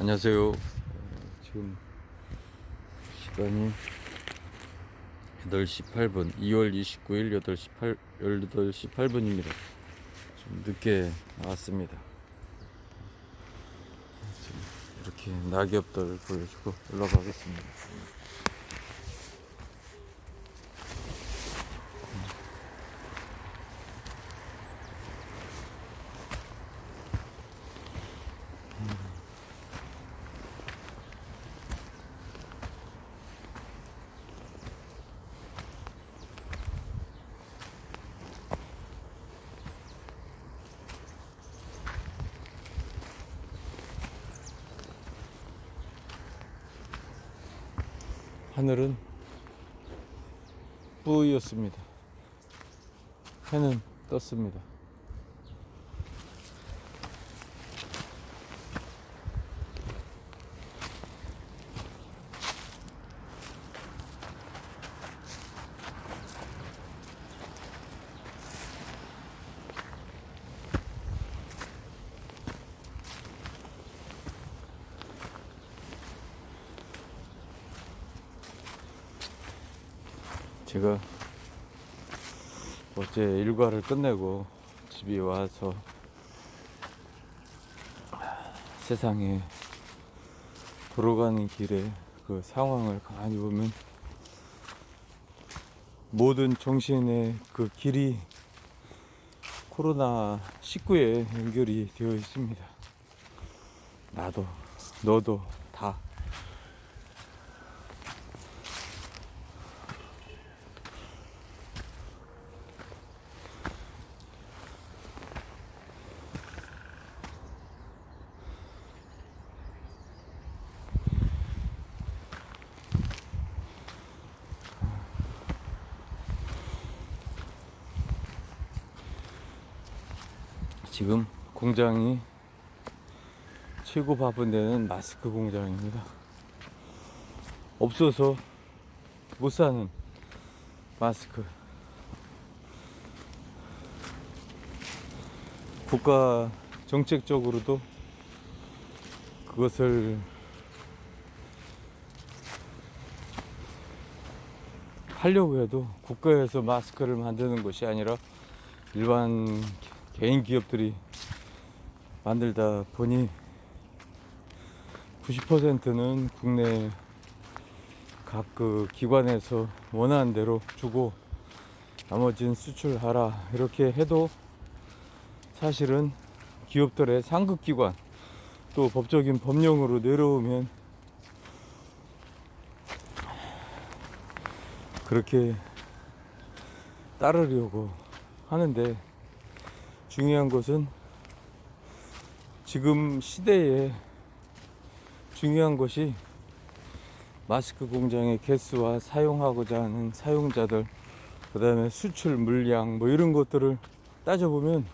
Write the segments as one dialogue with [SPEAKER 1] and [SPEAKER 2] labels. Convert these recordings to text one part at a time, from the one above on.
[SPEAKER 1] 안녕하세요. 어, 지금 시간이 8시 8분, 2월 29일 8시 8, 18시 8분입니다. 좀 늦게 나왔습니다. 지금 이렇게 낙엽들 보여주고 올라가겠습니다. 하늘은 뿌였습니다. 해는 떴습니다. 제가 어제 일과를 끝내고 집에 와서 세상에 돌아가는 길에 그 상황을 가만히 보면 모든 정신의 그 길이 코로나 19에 연결이 되어 있습니다. 나도, 너도 다. 지금 공장이 최고 바쁜 데는 마스크 공장입니다. 없어서 못 사는 마스크. 국가 정책적으로도 그것을 하려고 해도 국가에서 마스크를 만드는 것이 아니라 일반 개인 기업들이 만들다 보니 90%는 국내 각 그 기관에서 원하는 대로 주고 나머지는 수출하라 이렇게 해도 사실은 기업들의 상급 기관 또 법적인 법령으로 내려오면 그렇게 따르려고 하는데 중요한 것은 지금 시대에 중요한 것이 마스크 공장의 개수와 사용하고자 하는 사용자들, 그 다음에 수출 물량, 뭐 이런 것들을 따져보면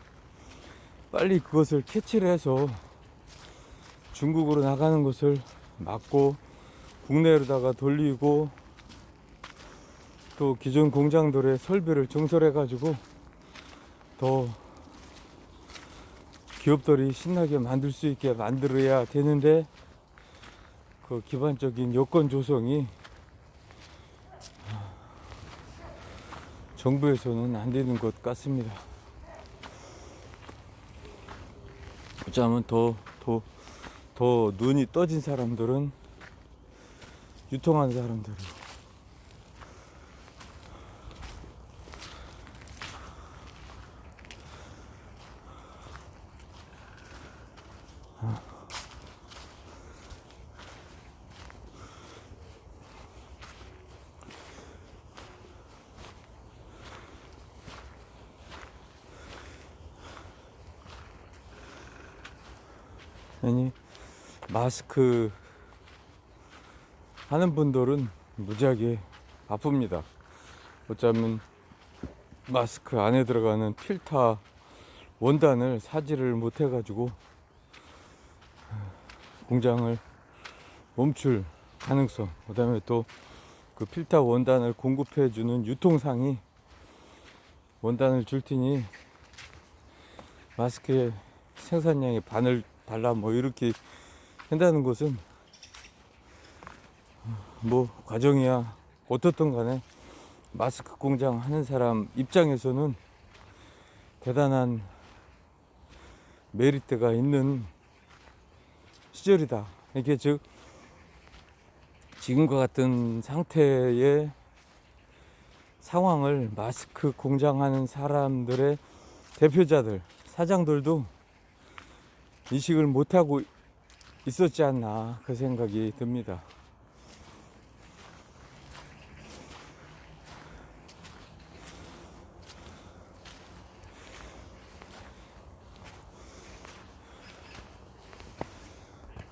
[SPEAKER 1] 빨리 그것을 캐치를 해서 중국으로 나가는 것을 막고 국내로다가 돌리고 또 기존 공장들의 설비를 증설해 가지고 더 기업들이 신나게 만들 수 있게 만들어야 되는데 그 기반적인 여건 조성이 정부에서는 안 되는 것 같습니다. 어쩌면 더, 더, 더 눈이 떠진 사람들은 유통한 사람들이 아니 마스크 하는 분들은 무지하게 아픕니다. 어쩌면 마스크 안에 들어가는 필터 원단을 사지를 못해 가지고 공장을 멈출 가능성 그 다음에 또 그 필터 원단을 공급해 주는 유통상이 원단을 줄 테니 마스크의 생산량의 반을 달라 뭐 이렇게 한다는 것은 뭐 과정이야 어떻든 간에 마스크 공장 하는 사람 입장에서는 대단한 메리트가 있는 시절이다. 이게 즉 지금과 같은 상태의 상황을 마스크 공장 하는 사람들의 대표자들, 사장들도 인식을 못하고 있었지 않나 그 생각이 듭니다.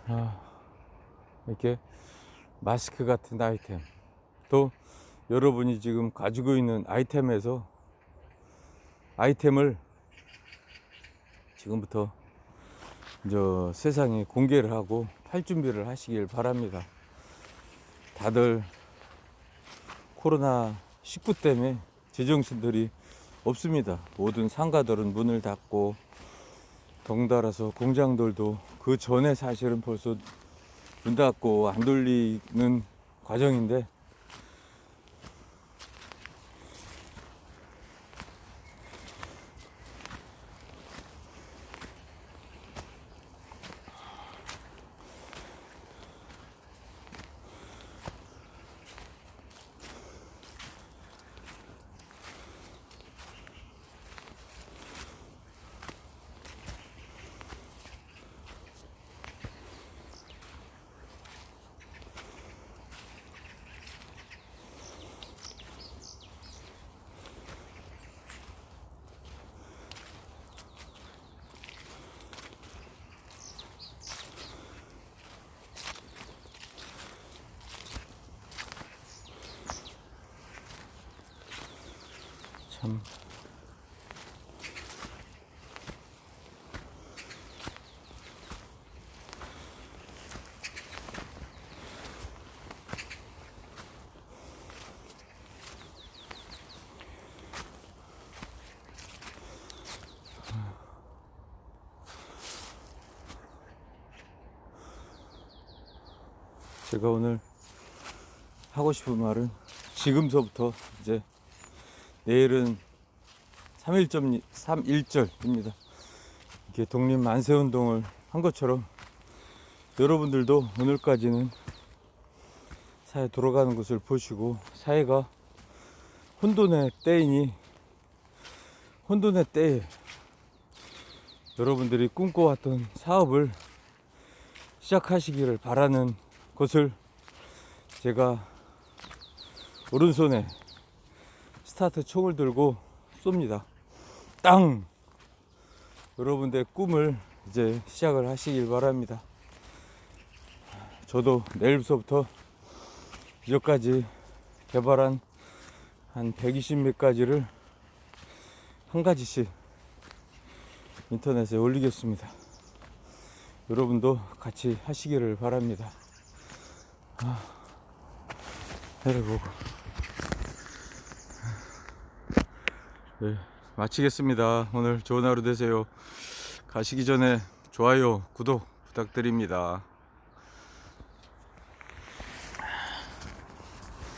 [SPEAKER 1] 아, 이렇게 마스크 같은 아이템 또 여러분이 지금 가지고 있는 아이템에서 아이템을 지금부터 저 세상에 공개를 하고 팔 준비를 하시길 바랍니다. 다들 코로나 19 때문에 제정신들이 없습니다. 모든 상가들은 문을 닫고 덩달아서 공장들도 그 전에 사실은 벌써 문 닫고 안 돌리는 과정인데 참 제가 오늘 하고 싶은 말은 지금서부터 이제 내일은 3.1절, 3.1절입니다. 이렇게 독립 만세 운동을 한 것처럼 여러분들도 오늘까지는 사회 돌아가는 것을 보시고 사회가 혼돈의 때이니 혼돈의 때에 여러분들이 꿈꿔왔던 사업을 시작하시기를 바라는 것을 제가 오른손에 스타트 총을 들고 쏩니다. 땅! 여러분들의 꿈을 이제 시작을 하시길 바랍니다. 저도 내일부터 이제까지 개발한 한 120몇 가지를 한 가지씩 인터넷에 올리겠습니다. 여러분도 같이 하시기를 바랍니다. 아, 내려보고. 네, 마치겠습니다. 오늘 좋은 하루 되세요. 가시기 전에 좋아요, 구독 부탁드립니다.